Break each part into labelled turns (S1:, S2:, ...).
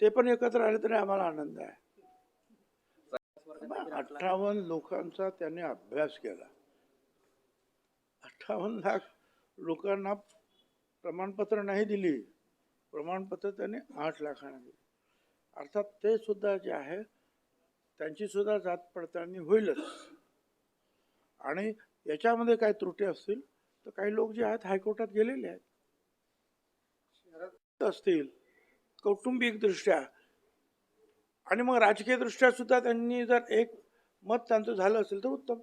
S1: ते पण एकत्र आले तरी आम्हाला आनंद आहे. अठ्ठावन्न लोकांचा त्याने अभ्यास केला. अठ्ठावन्न लाख लोकांना प्रमाणपत्र नाही दिली. प्रमाणपत्र त्याने आठ लाखांना दिली. अर्थात ते सुद्धा जे आहे त्यांची सुद्धा जात पडताळणी होईलच. आणि याच्यामध्ये काही त्रुटी असतील तर काही लोक जे आहेत हायकोर्टात गेलेले आहेत. असतील. कौटुंबिकदृष्ट्या. आणि मग राजकीयदृष्ट्या सुद्धा त्यांनी जर एक मत त्यांचं झालं असेल तर उत्तम.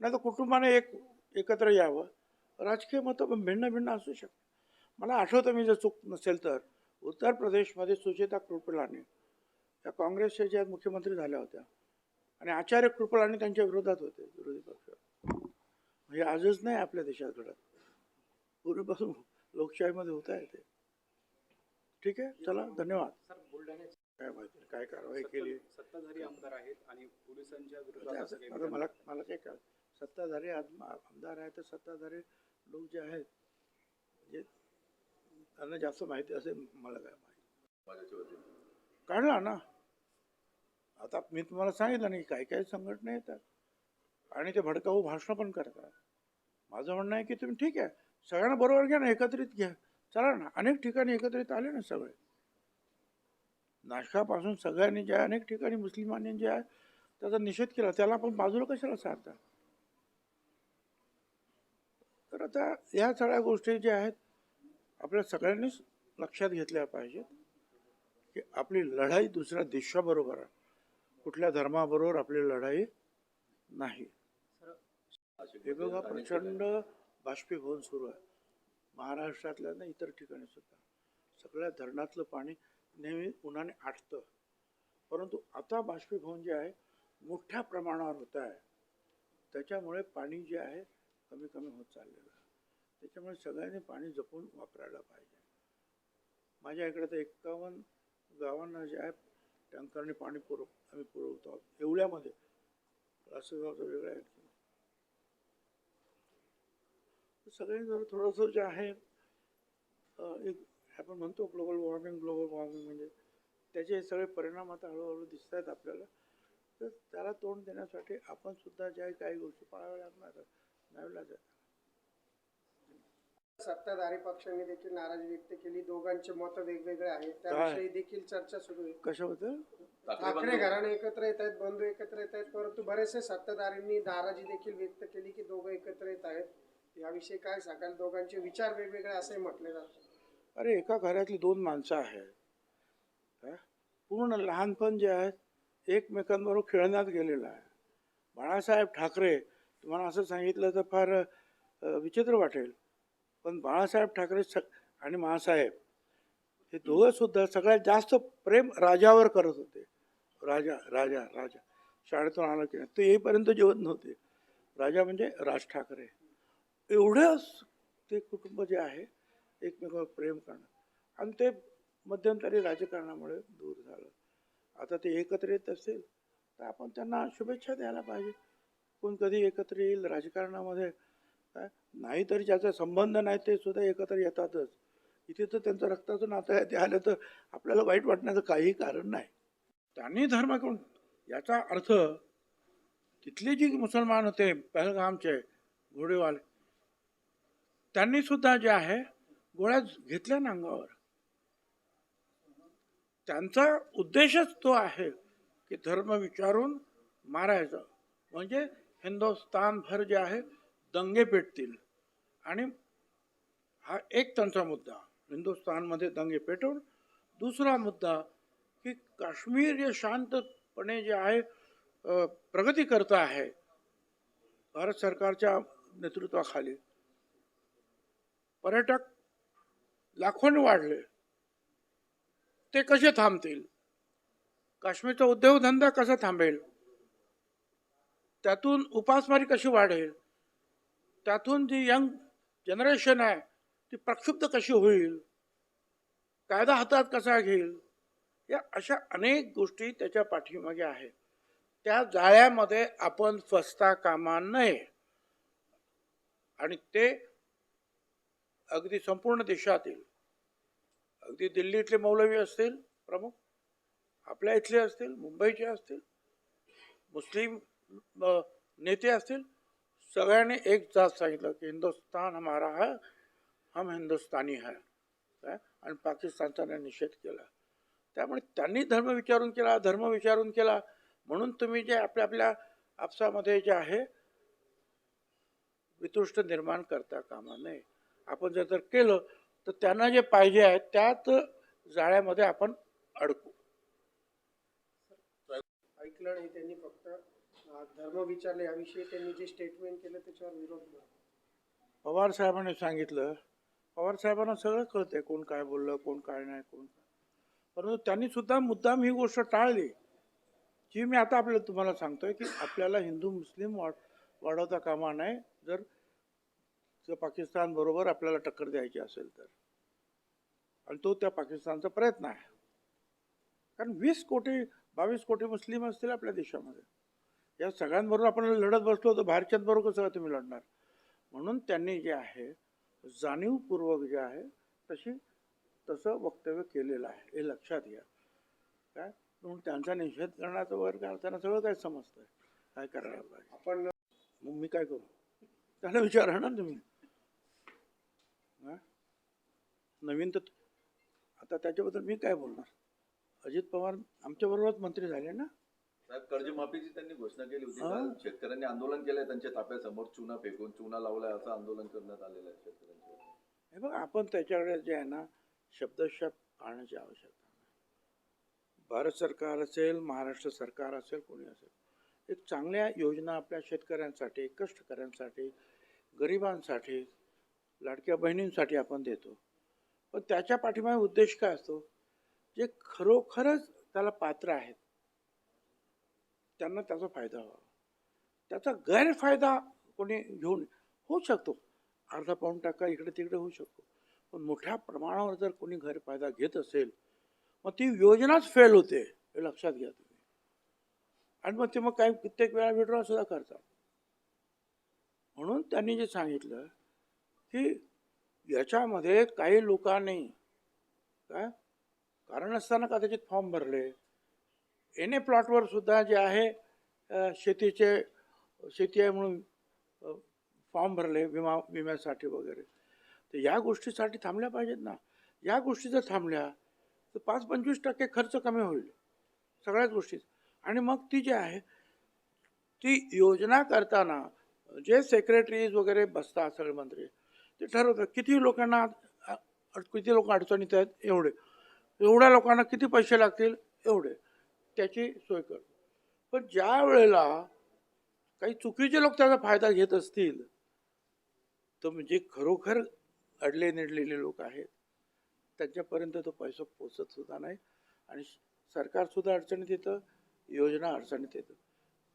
S1: नाही तर कुटुंबाने एक एकत्र यावं. राजकीय मतं भिन्न भिन्न असू शकतात. मला आठवतं मी जर चूक नसेल तर उत्तर प्रदेशमध्ये सुचेता कृपलानी. या काँग्रेसच्या ज्या मुख्यमंत्री झाल्या होत्या. आणि आचार्य कृपलानी त्यांच्या विरोधात होते विरोधी पक्ष. म्हणजे आजच नाही आपल्या देशात घडत. पूर्वीपासून लोकशाहीमध्ये होत आहे ते. ठीक आहे चला धन्यवाद. काय माहिती काय कारवाई केली?
S2: सत्ताधारी आमदार आहेत आणि पोलिसांच्या विरोधात
S1: आता मला मला काय कळ सत्ताधारी आम- आमदार आहेत तर सत्ताधारी लोक जे आहेत जे त्यांना जास्त माहिती असेल मला काय माहिती. काढला ना? आता मी तुम्हाला सांगितलं नाही काही काही संघटना येतात. आणि ते भडकाऊ भाषणं पण करतात. माझं म्हणणं आहे की तुम्ही ठीक आहे सगळ्यांना बरोबर घ्या ना एकत्रित घ्या. चला ना अनेक ठिकाणी एकत्रित आले ना सगळे. नाशकापासून सगळ्यांनी ज्या अनेक ठिकाणी मुस्लिमांनी जे आहे त्याचा निषेध केला त्याला आपण बाजूला कशाला सारता तर आता या सगळ्या गोष्टी ज्या आहेत आपल्या सगळ्यांनीच लक्षात घेतल्या पाहिजेत की आपली लढाई दुसऱ्या देशाबरोबर आहे. कुठल्या धर्माबरोबर आपली लढाई नाही. हे बघा प्रचंड बाष्पीभवन सुरू आहे. महाराष्ट्रातल्या ना इतर ठिकाणी सुद्धा. सगळ्या धरणातलं पाणी नेहमी उन्हाने आटतं. परंतु आता बाष्पीभवन जे आहे मोठ्या प्रमाणावर होत आहे. त्याच्यामुळे पाणी जे आहे कमी कमी होत चाललेलं आहे. त्याच्यामुळे सगळ्यांनी पाणी जपून वापरायला पाहिजे. माझ्या इकडे तर एक्कावन्न गावांना जे आहे टँकरने पाणी पुरव आम्ही पुरवतो. आहोत एवढ्यामध्ये. असं गावचं वेगळं आहे जर थोडंसं जे आहे एक आपण म्हणतो ग्लोबल वॉर्मिंग ग्लोबल वॉर्मिंग म्हणजे त्याचे सगळे परिणाम आता हळूहळू दिसत आहेत आपल्याला. तर त्याला तोंड देण्यासाठी आपण सुद्धा ज्या काही गोष्टी पाळाव्या लागणार लागत
S3: सत्ताधारी पक्षांनी देखील नाराजी व्यक्त केली. दोघांचे मत वेगवेगळे आहेत. त्याविषयी देखील चर्चा सुरू आहे.
S1: कशाबद्दल?
S3: ठाकरे घराणे एकत्र येत आहेत बंधू एकत्र येत आहेत परंतु बरेचसे सत्ताधारींनी नाराजी देखील व्यक्त केली की दोघं एकत्र येत आहेत. याविषयी काय सांगाल? दोघांचे विचार वेगवेगळे असे म्हटले जातात.
S1: अरे एका घरातली दोन माणसं आहेत. पूर्ण लहानपण जे आहे एकमेकांबरोबर खेळण्यात गेलेलं आहे. बाळासाहेब ठाकरे तुम्हाला असं सांगितलं तर फार विचित्र वाटेल. पण बाळासाहेब ठाकरे स आणि महासाहेब हे दोघं सुद्धा सगळ्यात जास्त प्रेम राजावर करत होते. राजा राजा राजा. शाळेतून आलं की नाही? ते येईपर्यंत जेवत नव्हते. राजा म्हणजे राज ठाकरे. एवढंच ते कुटुंब जे आहे एकमेकावर प्रेम करणं. आणि ते मध्यंतरी राजकारणामुळे दूर झालं. आता ते एकत्र येत असेल तर आपण त्यांना शुभेच्छा द्यायला पाहिजे. कोण कधी एकत्र येईल राजकारणामध्ये काय? नाही तरी ज्याचा संबंध नाही ते सुद्धा एकत्र येतातच. इथे तर त्यांचं रक्ताचं नातं आहे ते आलं तर आपल्याला वाईट वाटण्याचं काही कारण नाही. त्यांनी धर्म करून याचा अर्थ तिथले जी मुसलमान होते पहलगामचे घोडेवाले त्यांनी सुद्धा जे आहे गोळ्या घेतल्या ना अंगावर त्यांचा उद्देशच तो आहे की धर्म विचारून मारायचं. म्हणजे हिंदुस्थानभर जे आहे दंगे पेटतील. आणि हा एक त्यांचा मुद्दा हिंदुस्थानमध्ये दंगे पेटवून दुसरा मुद्दा की काश्मीर हे शांतपणे जे आहे प्रगती करत आहे भारत सरकारच्या नेतृत्वाखाली. पर्यटक लाखोंनी वाढले. ते कसे थांबतील? काश्मीरचा उद्योगधंदा कसा थांबेल? त्यातून उपासमारी कशी वाढेल? त्यातून जी यंग जनरेशन आहे ती प्रक्षुब्ध कशी होईल? कायदा हातात कसा घेईल? या अशा अनेक गोष्टी त्याच्या पाठीमागे आहेत. त्या जाळ्यामध्ये आपण फसता कामा नये. आणि ते अगदी संपूर्ण देशातील अगदी दिल्लीतले मौलवी असतील प्रमुख. आपल्या इथले असतील मुंबईचे असतील मुस्लिम नेते असतील. सगळ्यांनी एक जात सांगितलं की हिंदुस्तान हमारा है हम हिंदुस्तानी है. काय आणि पाकिस्तानचा निषेध केला. त्यामुळे त्यांनी धर्म विचारून केला धर्म विचारून केला. म्हणून तुम्ही जे आपल्या आपल्या आपसामध्ये जे आहे वितुष्ट निर्माण करता कामा नये. आपण जर तर केलं तर त्यांना जे पाहिजे आहे त्याच जाळ्यामध्ये आपण अडकू.
S3: ऐकलं नाही त्यांनी फक्त धर्म विचारले. याविषयी त्यांनी जे स्टेटमेंट केलं त्याच्यावर विरोध केला.
S1: पवार साहेबांनी सांगितलं. पवार साहेबांना सगळं कळतंय कोण काय बोललं कोण काय नाही कोण काय. परंतु त्यांनी सुद्धा मुद्दाम ही गोष्ट टाळली जी मी आता आपल्याला तुम्हाला सांगतोय की आपल्याला हिंदू मुस्लिम वाढ वाढवता कामा नये. जर जर पाकिस्तान बरोबर आपल्याला टक्कर द्यायची असेल तर. आणि तो त्या पाकिस्तानचा प्रयत्न आहे. कारण वीस कोटी बावीस कोटी मुस्लिम असतील आपल्या देशामध्ये. या सगळ्यांबरोबर आपण लढत बसलो तर बाहेरच्यांबरोबर कसं तुम्ही लढणार? म्हणून त्यांनी जे आहे जाणीवपूर्वक जे आहे तशी तसं वक्तव्य केलेलं आहे. हे लक्षात घ्या. काय? म्हणून त्यांचा निषेध करण्याचं वगैरे काय त्यांना सगळं काय समजतंय. काय करायला पाहिजे?
S3: आपण
S1: मग मी काय करू? त्याला विचारा ना तुम्ही हा? नवीन तर आता त्याच्याबद्दल मी काय बोलणार? अजित पवार आमच्याबरोबरच मंत्री झाले ना.
S4: साहेब कर्जमाफीची त्यांनी घोषणा केली होती.
S1: हा.
S4: काल शेतकऱ्यांनी आंदोलन केलंय त्यांच्या ताप्यासमोर चुना फेकून चुना लावलाय असं आंदोलन करण्यात आलेलं आहे शेतकऱ्यांच्या
S1: हे बघ आपण त्याच्याकडे जे आहे ना शब्दशब्द पाहण्याची आवश्यकता नाही. भारत सरकार असेल महाराष्ट्र सरकार असेल कोणी असेल एक चांगल्या योजना आपल्या शेतकऱ्यांसाठी कष्टकऱ्यांसाठी गरिबांसाठी लाडक्या बहिणींसाठी आपण देतो. पण त्याच्या पाठीमागे उद्देश काय असतो? जे खरोखरच त्याला पात्र आहेत. त्यांना त्याचा फायदा व्हावा. त्याचा गैरफायदा कोणी घेऊन होऊ शकतो. अर्धा पाऊण टक्का इकडे तिकडे होऊ शकतो. पण मोठ्या प्रमाणावर जर कोणी गैरफायदा घेत असेल मग ती योजनाच फेल होते हे लक्षात घ्या तुम्ही. आणि मग ते मग काही कित्येक वेळा विड्रॉ सुद्धा करतात. म्हणून त्यांनी जे सांगितलं की याच्यामध्ये काही लोकांनी काय? कारण असताना कदाचित फॉर्म भरले. एन ए प्लॉटवर सुद्धा जे आहे शेतीचे शेती आहे म्हणून फॉर्म भरले विमा विम्यासाठी वगैरे. तर या गोष्टीसाठी थांबल्या पाहिजेत ना. या गोष्टी जर थांबल्या तर पाच पंचवीस टक्के खर्च कमी होईल. सगळ्याच गोष्टीत आणि मग ती जी आहे ती योजना करताना जे सेक्रेटरीज वगैरे बसतात सगळे मंत्री ते ठरवतात. किती लोकांना किती लोक अडचणीत आहेत? एवढे. एवढ्या लोकांना किती पैसे लागतील? एवढे. त्याची सोय कर. पण ज्या वेळेला काही चुकीचे लोक त्याचा फायदा घेत असतील तर म्हणजे खरोखर अडले निडलेले लोक आहेत. त्यांच्यापर्यंत तो पैसा पोचत सुद्धा नाही आणि सरकारसुद्धा अडचणीत येतं योजना अडचणीत येतं.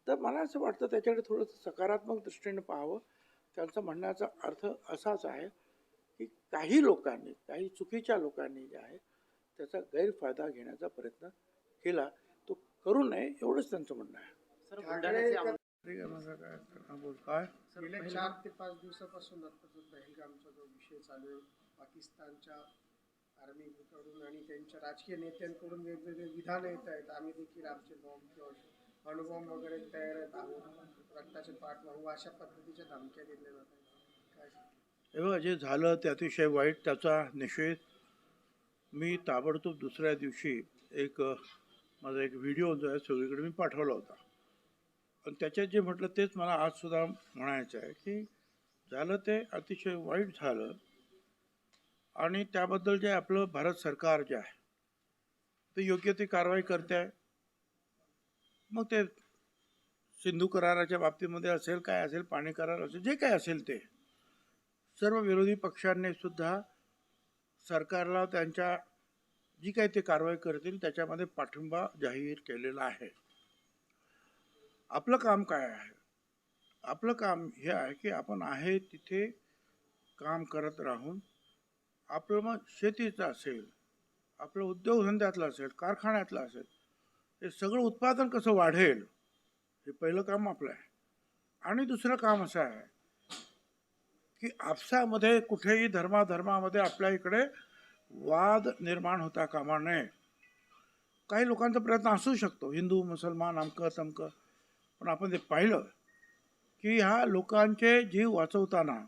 S1: तर मला असं वाटतं त्याच्याकडे थोडंसं सकारात्मक दृष्टीने पाहावं. त्यांचा म्हणण्याचा अर्थ असाच आहे की काही लोकांनी काही चुकीच्या लोकांनी जे आहे त्याचा गैरफायदा घेण्याचा प्रयत्न केला. तो करू नये एवढंच त्यांचं म्हणणं आहे. हा,
S3: चार ते पाच दिवसापासून आता जो दहलगामचा जो विषय चालू आहे पाकिस्तानच्या आर्मीकडून आणि त्यांच्या राजकीय नेत्यांकडून वेगवेगळे विधान येत आहेत. आम्ही देखील आमचे बॉम्ब किंवा अणुबॉम्ब वगैरे तयार आहेत आहोत. रक्ताचे पाठ वाहू अशा पद्धतीच्या धमक्या दिल्या जातात. काय
S1: हे बघा जे झालं ते अतिशय वाईट त्याचा निषेध. मी ताबडतोब दुसऱ्या दिवशी एक माझा एक व्हिडिओ जो आहे सगळीकडे मी पाठवला होता. पण त्याच्यात जे म्हटलं तेच मला आजसुद्धा म्हणायचं आहे की झालं ते अतिशय वाईट झालं आणि त्याबद्दल जे आपलं भारत सरकार जे आहे ते योग्य ती कारवाई करते आहे. मग ते सिंधू कराराच्या बाबतीमध्ये असेल काय असेल पाणी करार असेल जे काय असेल ते. सर्व विरोधी पक्षांनी सुद्धा सरकारला त्यांच्या जी काही ते कारवाई करतील त्याच्यामध्ये पाठिंबा जाहीर केलेला आहे. आपलं काम काय आहे? आपलं काम हे आहे की आपण आहे तिथे काम करत राहून आपलं मग शेतीचं असेल आपलं उद्योगधंद्यातलं असेल कारखान्यातलं असेल हे सगळं उत्पादन कसं वाढेल? हे पहिलं काम आपलं आहे. आणि दुसरं काम असं आहे की आपसामध्ये कुठेही धर्माधर्मामध्ये आपल्या इकडे वाद निर्माण होता कामा नये. काही लोकांचा प्रयत्न असू शकतो. हिंदू मुसलमान अमकं तमकं. पण आपण ते पाहिलं की ह्या लोकांचे जीव वाचवताना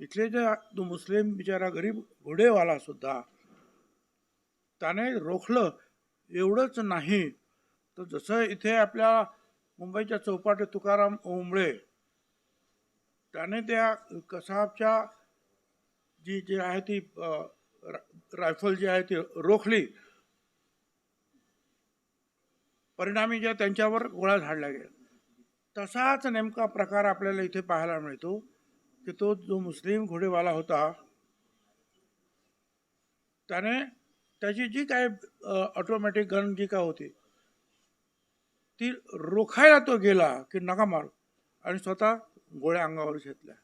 S1: तिथले जे मुस्लिम बिचारा गरीब घोडेवाला सुद्धा त्याने रोखलं एवढंच नाही. तर जसं इथे आपल्या मुंबईच्या चौपाटी तुकाराम ओंबळे. त्याने त्या कसाबच्या जी जी आहे ती रायफल जी आहे ती रोखली. परिणामी ज्या त्यांच्यावर गोळ्या झाडल्या गेल्या. तसाच नेमका प्रकार आपल्याला इथे पाहायला मिळतो की तो जो मुस्लिम घोडेवाला होता त्याने त्याची जी काय ऑटोमॅटिक गन जी का होती ती रोखायला तो गेला की नका मारू. आणि स्वतः गोळ्या अंगावर घेतल्या.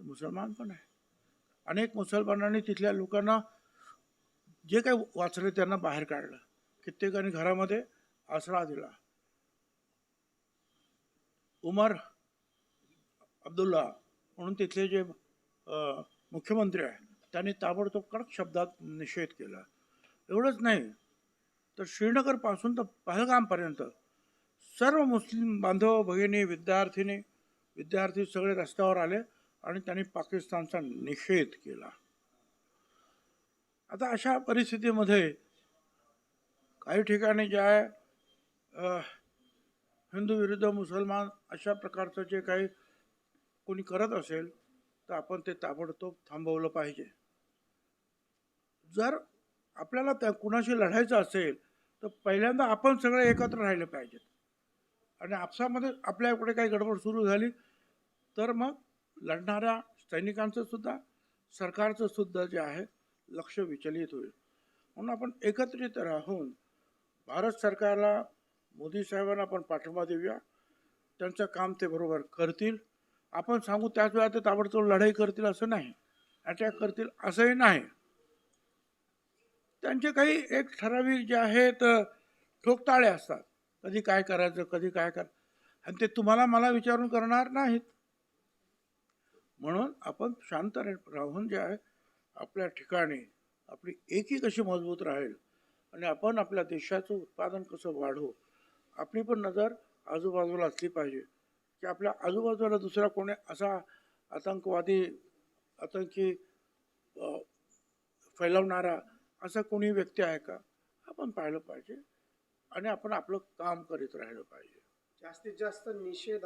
S1: मुसलमान पण आहे. अनेक मुसलमानांनी तिथल्या लोकांना जे काही वाचले त्यांना बाहेर काढलं. कित्येकाने घरामध्ये आसरा दिला. उमर अब्दुल्ला म्हणून तिथले जे मुख्यमंत्री आहेत त्यांनी ताबडतोब कडक शब्दात निषेध केला. एवढंच नाही. तर श्रीनगरपासून तर पहलगामपर्यंत सर्व मुस्लिम बांधव भगिनी विद्यार्थिनी विद्यार्थी सगळे रस्त्यावर आले आणि त्यांनी पाकिस्तानचा निषेध केला. आता अशा परिस्थितीमध्ये काही ठिकाणी जे आहे हिंदू विरुद्ध मुसलमान अशा प्रकारचं जे काही कोणी करत असेल तर आपण ते ताबडतोब थांबवलं पाहिजे. जर आपल्याला त्या कुणाशी लढायचं असेल तर पहिल्यांदा आपण सगळे एकत्र राहिले पाहिजेत. आणि आपसामध्ये आपल्याकडे काही गडबड सुरू झाली तर मग लढणाऱ्या सैनिकांचं सुद्धा सरकारचं सुद्धा जे आहे लक्ष विचलित होईल. म्हणून आपण एकत्रित राहून भारत सरकारला मोदी साहेबांना आपण पाठिंबा देऊया. त्यांचं काम ते बरोबर करतील. आपण सांगू त्याच वेळा ते ताबडतोब लढाई करतील असं नाही. अटॅक करतील असंही नाही. त्यांचे काही एक ठराविक जे आहेत ठोकताळे असतात. कधी काय करायचं कधी काय कर आणि ते तुम्हाला मला विचारून करणार नाहीत. म्हणून आपण शांत राहून जे आहे आपल्या ठिकाणी आपली एकी कशी मजबूत राहील आणि आपण आपल्या देशाचं उत्पादन कसं वाढवू आपली पण नजर आजूबाजूला असली पाहिजे. की आपल्या आजूबाजूला दुसरा कोणी असा आतंकवादी आतंकी फैलवणारा असा कोणी व्यक्ती आहे का? आपण पाहिलं पाहिजे. आणि आपण आपलं काम करीत राहिलं पाहिजे.
S3: जास्तीत जास्त निषेध